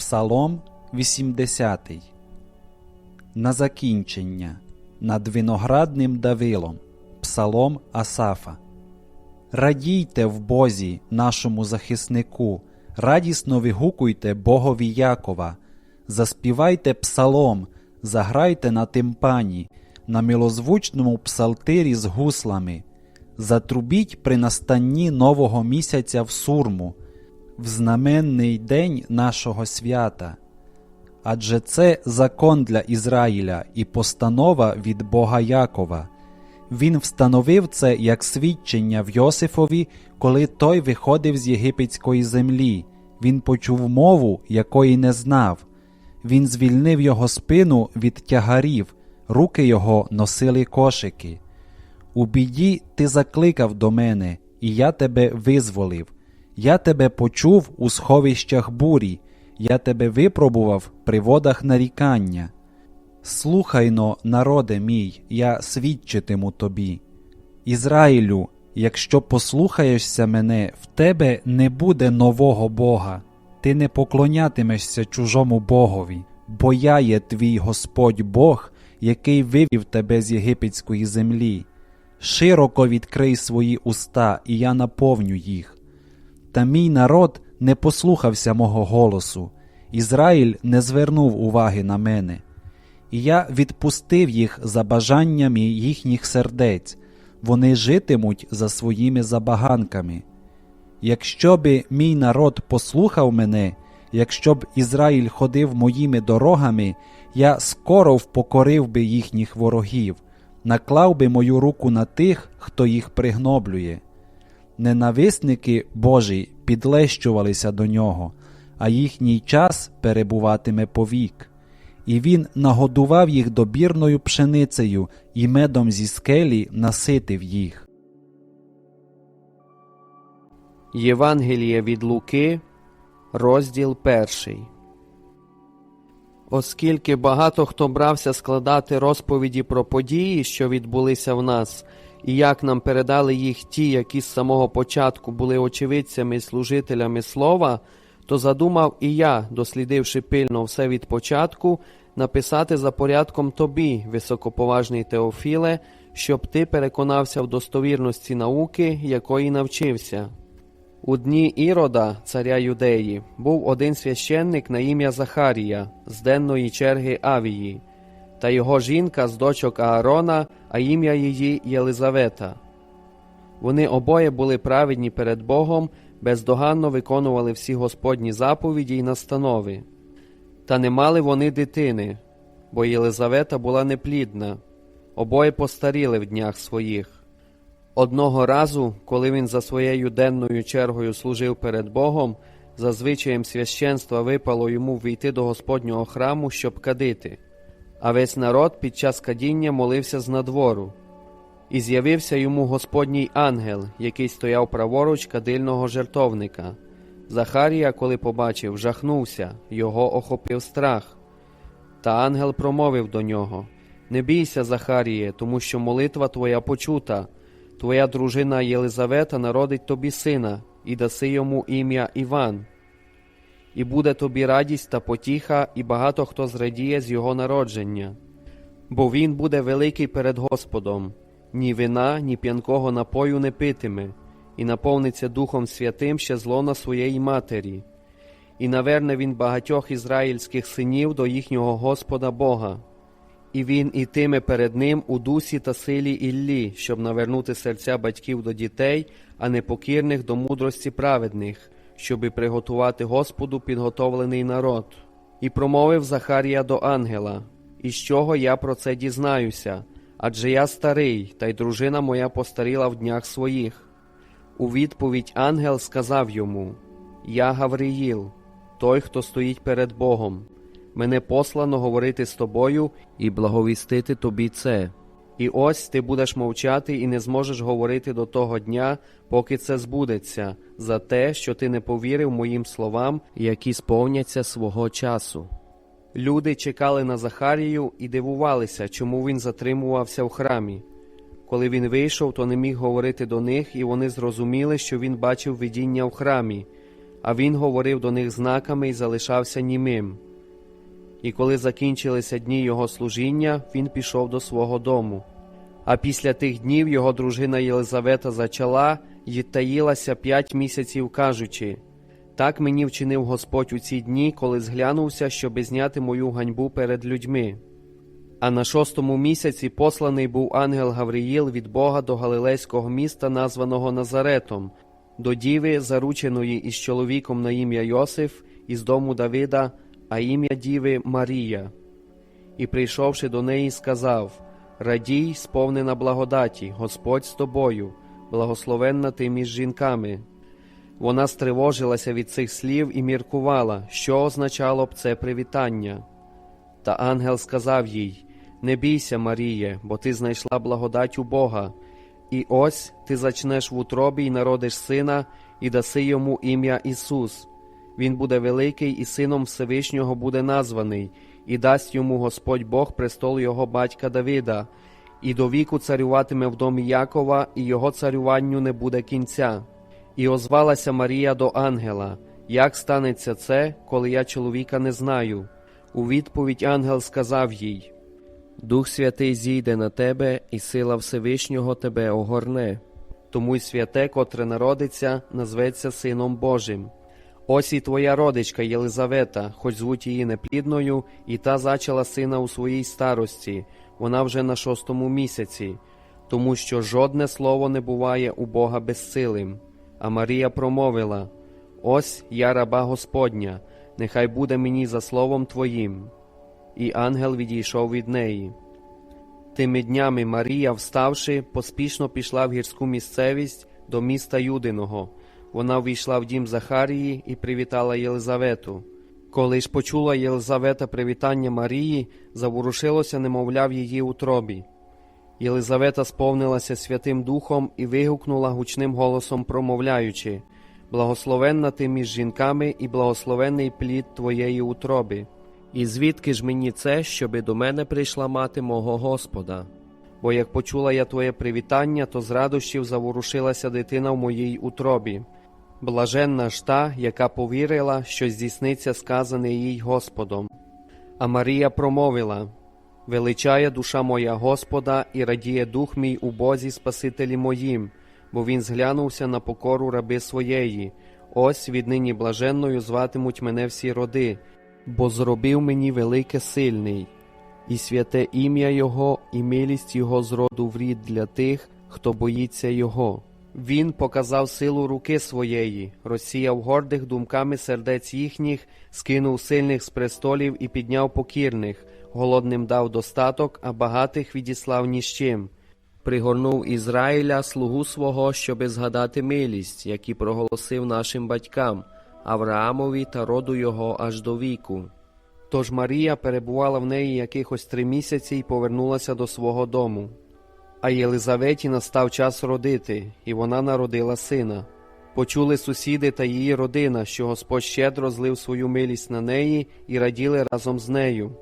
Псалом 80. На закінчення над виноградним Давилом. Псалом Асафа. Радійте в Бозі, нашому захиснику, радісно вигукуйте Богові Якова, заспівайте псалом, заграйте на тимпані, на милозвучному псалтирі з гуслами, затрубіть при настанні нового місяця в сурму, в знаменний день нашого свята. Адже це закон для Ізраїля і постанова від Бога Якова. Він встановив це як свідчення в Йосифові, коли той виходив з єгипетської землі. Він почув мову, якої не знав. Він звільнив його спину від тягарів, руки його носили кошики. У біді ти закликав до мене, і я тебе визволив. Я тебе почув у сховищах бурі, я тебе випробував при водах нарікання. Слухайно, народе мій, я свідчитиму тобі. Ізраїлю, якщо послухаєшся мене, в тебе не буде нового Бога, ти не поклонятимешся чужому Богові, бо я є твій Господь Бог, який вивів тебе з єгипетської землі. Широко відкрий свої уста, і я наповню їх. Та мій народ не послухався мого голосу, Ізраїль не звернув уваги на мене. І я відпустив їх за бажаннями їхніх сердець, вони житимуть за своїми забаганками. Якщо би мій народ послухав мене, якщо б Ізраїль ходив моїми дорогами, я скоро впокорив би їхніх ворогів, наклав би мою руку на тих, хто їх пригноблює. Ненависники Божі підлещувалися до нього, а їхній час перебуватиме повік і він нагодував їх добірною пшеницею і медом зі скелі наситив їх. Євангеліє від Луки, розділ перший. Оскільки багато хто брався складати розповіді про події, що відбулися в нас, і як нам передали їх ті, які з самого початку були очевидцями і служителями слова, то задумав і я, дослідивши пильно все від початку, написати за порядком тобі, високоповажний Теофіле, щоб ти переконався в достовірності науки, якої навчився. У дні Ірода, царя Юдеї, був один священник на ім'я Захарія з денної черги Авії, та його жінка з дочок Аарона, а ім'я її Єлизавета. Вони обоє були праведні перед Богом, бездоганно виконували всі Господні заповіді й настанови. Та не мали вони дитини, бо Єлизавета була неплідна, обоє постаріли в днях своїх. Одного разу, коли він за своєю денною чергою служив перед Богом, за звичаєм священства випало йому війти до Господнього храму, щоб кадити, а весь народ під час кадіння молився з надвору. І з'явився йому Господній ангел, який стояв праворуч кадильного жертовника. Захарія, коли побачив, жахнувся, його охопив страх. Та ангел промовив до нього Не бійся, Захаріє, тому що молитва твоя почута, твоя дружина Єлизавета народить тобі сина, і даси йому ім'я Іван. І буде тобі радість та потіха, і багато хто зрадіє з його народження. Бо він буде великий перед Господом, ні вина, ні п'янкого напою не питиме і наповниться Духом Святим ще злона своєї матері, і наверне він багатьох ізраїльських синів до їхнього Господа Бога, і він ітиме перед ним у дусі та силі Іллі, щоб навернути серця батьків до дітей, а непокірних до мудрості праведних, щоби приготувати Господу підготовлений народ. І промовив Захарія до ангела, із чого я про це дізнаюся, адже я старий, та й дружина моя постаріла в днях своїх. У відповідь ангел сказав йому: Я Гавриїл, той, хто стоїть перед Богом. Мене послано говорити з тобою і благовістити тобі це. І ось ти будеш мовчати і не зможеш говорити до того дня, поки це збудеться, за те, що ти не повірив моїм словам, які сповняться свого часу. Люди чекали на Захарію і дивувалися, чому він затримувався в храмі. Коли він вийшов, то не міг говорити до них, і вони зрозуміли, що він бачив видіння в храмі. а він говорив до них знаками і залишався німим. І коли закінчилися дні його служіння, він пішов до свого дому. А після тих днів його дружина Єлизавета зачала й таїлася п'ять місяців, кажучи так мені вчинив Господь у ці дні, коли зглянувся, щоби зняти мою ганьбу перед людьми. А на шостому місяці посланий був ангел Гавриїл від Бога до галилейського міста, названого Назаретом, до діви, зарученої із чоловіком на ім'я Йосиф, із дому Давида, а ім'я діви Марія. І, прийшовши до неї, сказав Радій, сповнена благодаті, Господь з тобою, благословенна ти між жінками. Вона стривожилася від цих слів і міркувала, що означало б це привітання. Та ангел сказав їй: Не бійся, Маріє, бо ти знайшла благодать у Бога, і ось ти зачнеш в утробі й народиш сина, і даси йому ім'я Ісус. Він буде великий і сином Всевишнього буде названий, і дасть йому Господь Бог престол його батька Давида, і до віку царюватиме в домі Якова, і його царюванню не буде кінця. І озвалася Марія до ангела: Як станеться це, коли я чоловіка не знаю? У відповідь ангел сказав їй: Дух Святий зійде на тебе, і сила Всевишнього тебе огорне. Тому й святе, котре народиться, назветься Сином Божим. Ось і твоя родичка Єлизавета, хоч звуть її неплідною, і та зачала сина у своїй старості, вона вже на шостому місяці, тому що жодне слово не буває у Бога безсилим. А Марія промовила: Ось я раба Господня, нехай буде мені за словом Твоїм. І ангел відійшов від неї. Тими днями Марія, вставши, поспішно пішла в гірську місцевість до міста Юдиного. Вона ввійшла в дім Захарії і привітала Єлизавету. Коли ж почула Єлизавета привітання Марії, заворушилося немовля в її утробі. Єлизавета сповнилася Святим Духом і вигукнула гучним голосом, промовляючи Благословенна ти між жінками і благословенний плід твоєї утроби. І звідки ж мені це, щоби до мене прийшла мати мого Господа? Бо як почула я твоє привітання, то з радощів заворушилася дитина в моїй утробі. Блаженна ж та, яка повірила, що здійсниться сказане їй Господом. А Марія промовила Величає душа моя Господа і радіє дух мій у Бозі Спасителі моїм, бо він зглянувся на покору раби своєї. Ось віднині блаженною зватимуть мене всі роди, бо зробив мені велике сильний, і святе ім'я Його, і милість Його зроду в рід для тих, хто боїться Його. Він показав силу руки своєї, розсіяв гордих думками сердець їхніх, скинув сильних з престолів і підняв покірних, голодним дав достаток, а багатих відіслав ні з чим. Пригорнув Ізраїля слугу свого, щоби згадати милість, які проголосив нашим батькам, Авраамові та роду його аж до віку. Тож Марія перебувала в неї якихось три місяці і повернулася до свого дому. А Єлизаветі настав час родити, і вона народила сина. Почули сусіди та її родина, що Господь щедро злив свою милість на неї і раділи разом з нею.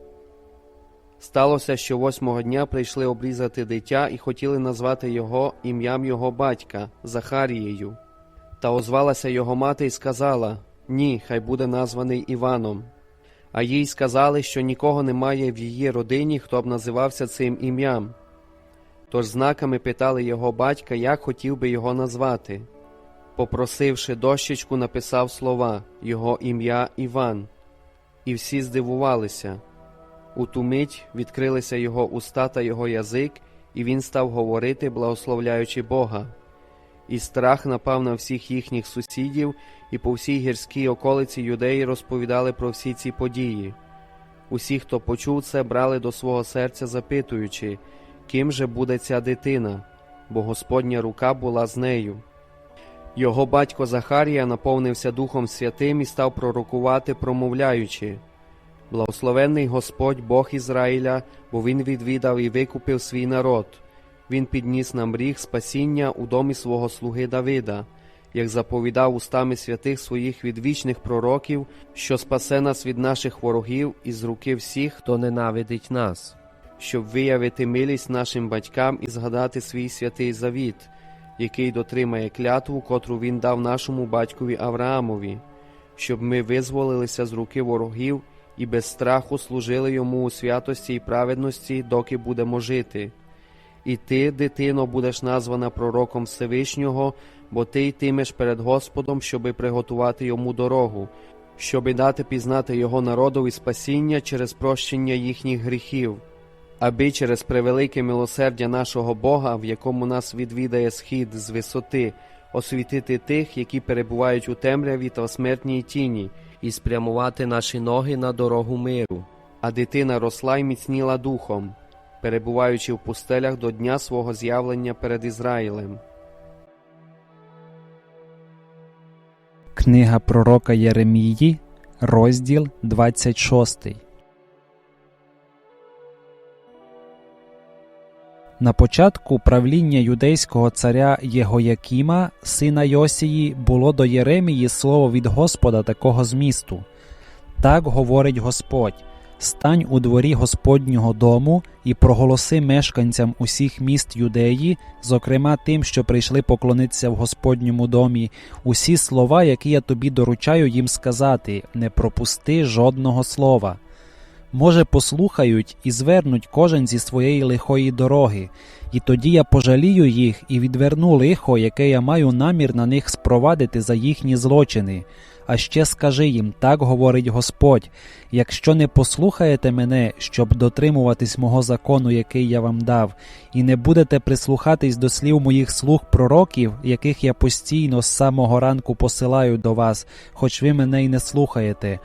Сталося, що восьмого дня прийшли обрізати дитя і хотіли назвати його ім'ям його батька Захарією. Та озвалася його мати і сказала Ні, хай буде названий Іваном. А їй сказали, що нікого немає в її родині, хто б називався цим ім'ям. Тож знаками питали його батька, як хотів би його назвати. Попросивши дощечку, написав слова Його ім'я Іван. І всі здивувалися. У ту мить відкрилися його уста та його язик, і він став говорити, благословляючи Бога. І страх напав на всіх їхніх сусідів, і по всій гірській околиці юдеї розповідали про всі ці події. Усі, хто почув це, брали до свого серця, запитуючи, ким же буде ця дитина, бо Господня рука була з нею. Його батько Захарія наповнився Духом Святим і став пророкувати, промовляючи Благословенний Господь Бог Ізраїля, бо Він відвідав і викупив свій народ. Він підніс нам ріг спасіння у домі свого слуги Давида, як заповідав устами святих своїх відвічних пророків, що спасе нас від наших ворогів і з руки всіх, хто ненавидить нас, щоб виявити милість нашим батькам і згадати свій святий завіт, який дотримає клятву, котру він дав нашому батькові Авраамові, щоб ми визволилися з руки ворогів і без страху служили йому у святості і праведності, доки будемо жити. І ти, дитино, будеш названа пророком Всевишнього, бо ти йтимеш перед Господом, щоби приготувати йому дорогу, щоби дати пізнати його народові спасіння через прощення їхніх гріхів, аби через превелике милосердя нашого Бога, в якому нас відвідає схід з висоти, освітити тих, які перебувають у темряві та в смертній тіні, і спрямувати наші ноги на дорогу миру. А дитина росла й міцніла духом, перебуваючи в пустелях до дня свого з'явлення перед Ізраїлем. Книга пророка Єремії, розділ 26. На початку правління юдейського царя Єгоякіма, сина Йосії, було до Єремії слово від Господа такого змісту. Так говорить Господь: Стань у дворі Господнього дому і проголоси мешканцям усіх міст Юдеї, зокрема тим, що прийшли поклонитися в Господньому домі, усі слова, які я тобі доручаю їм сказати, не пропусти жодного слова. Може, послухають і звернуть кожен зі своєї лихої дороги, і тоді я пожалію їх і відверну лихо, яке я маю намір на них спровадити за їхні злочини. А ще скажи їм, так говорить Господь: якщо не послухаєте мене, щоб дотримуватись мого закону, який я вам дав, і не будете прислухатись до слів моїх слуг пророків, яких я постійно з самого ранку посилаю до вас, хоч ви мене й не слухаєте.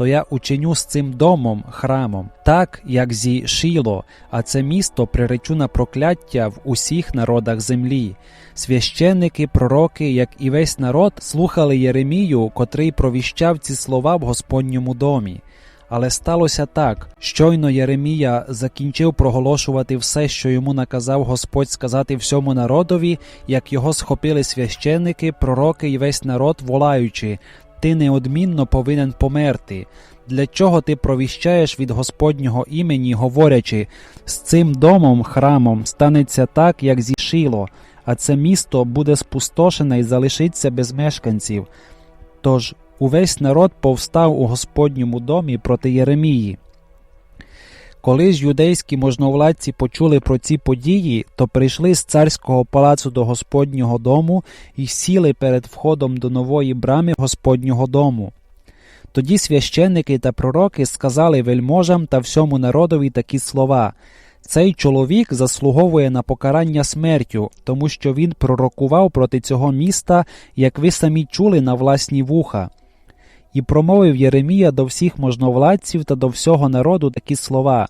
То я учиню з цим домом храмом, так як зі Шіло, а це місто приречу на прокляття в усіх народах землі. Священники, пророки, як і весь народ, слухали Єремію, котрий провіщав ці слова в Господньому домі. Але сталося так: щойно Єремія закінчив проголошувати все, що йому наказав Господь сказати всьому народові, як його схопили священники, пророки і весь народ, волаючи: Ти неодмінно повинен померти. Для чого ти провіщаєш від Господнього імені, говорячи, з цим домом, храмом станеться так, як зішило, а це місто буде спустошене і залишиться без мешканців. Тож увесь народ повстав у Господньому домі проти Єремії. Коли ж юдейські можновладці почули про ці події, то прийшли з царського палацу до Господнього дому і сіли перед входом до нової брами Господнього дому. Тоді священники та пророки сказали вельможам та всьому народові такі слова. Цей чоловік заслуговує на покарання смертю, тому що він пророкував проти цього міста, як ви самі чули на власні вуха. І промовив Єремія до всіх можновладців та до всього народу такі слова: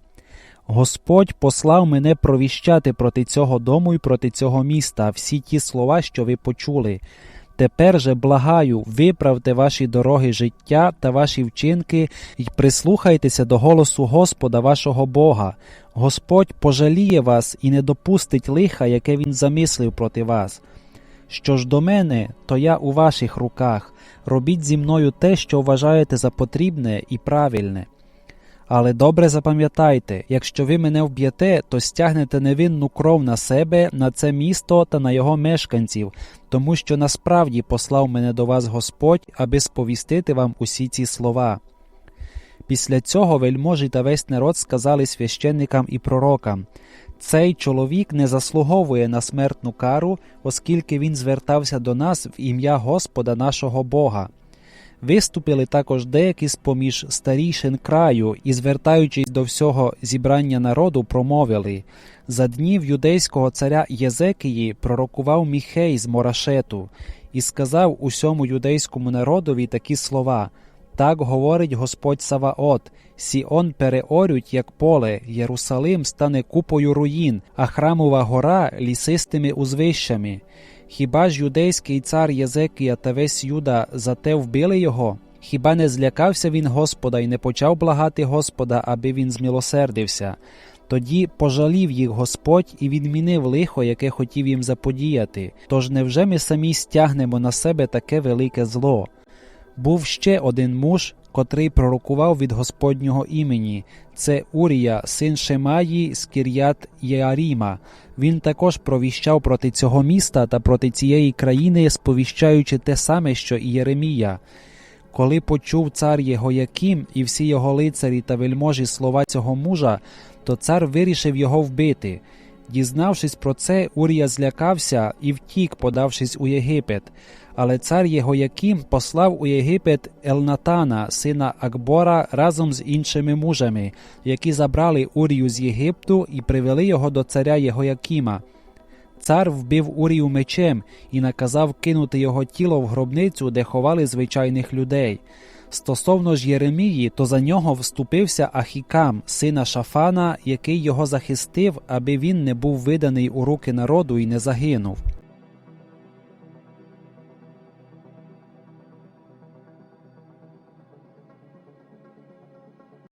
Господь послав мене провіщати проти цього дому і проти цього міста всі ті слова, що ви почули. Тепер же благаю, виправте ваші дороги життя та ваші вчинки і прислухайтеся до голосу Господа вашого Бога. Господь пожаліє вас і не допустить лиха, яке він замислив проти вас. Що ж до мене, то я у ваших руках. Робіть зі мною те, що вважаєте за потрібне і правильне. Але добре запам'ятайте, якщо ви мене вб'єте, то стягнете невинну кров на себе, на це місто та на його мешканців, тому що насправді послав мене до вас Господь, аби сповістити вам усі ці слова. Після цього вельможі та весь народ сказали священникам і пророкам цей чоловік не заслуговує на смертну кару, оскільки він звертався до нас в ім'я Господа нашого Бога. Виступили також деякі з поміж старішин краю і, звертаючись до всього зібрання народу, промовили за днів юдейського царя Єзекії пророкував Міхей з Морашету і сказав усьому юдейському народові такі слова. Так говорить Господь Саваот: Сіон переорють, як поле, Єрусалим стане купою руїн, а храмова гора лісистими узвищами. Хіба ж юдейський цар Єзекія та весь Юда за те вбили його? Хіба не злякався він Господа і не почав благати Господа, аби він змилосердився? Тоді пожалів їх Господь і відмінив лихо, яке хотів їм заподіяти. Тож невже ми самі стягнемо на себе таке велике зло? Був ще один муж, котрий пророкував від Господнього імені. Це Урія, син Шемаї з Кір'ят Єаріма. Він також провіщав проти цього міста та проти цієї країни, сповіщаючи те саме, що і Єремія. Коли почув цар Єгояким і всі його лицарі та вельможі слова цього мужа, то цар вирішив його вбити. Дізнавшись про це, Урія злякався і втік, подавшись у Єгипет. Але цар Єгояким послав у Єгипет Елнатана, сина Акбора, разом з іншими мужами, які забрали Урію з Єгипту і привели його до царя Єгоякима. Цар вбив Урію мечем і наказав кинути його тіло в гробницю, де ховали звичайних людей. Стосовно ж Єремії, то за нього вступився Ахікам, сина Шафана, який його захистив, аби він не був виданий у руки народу і не загинув.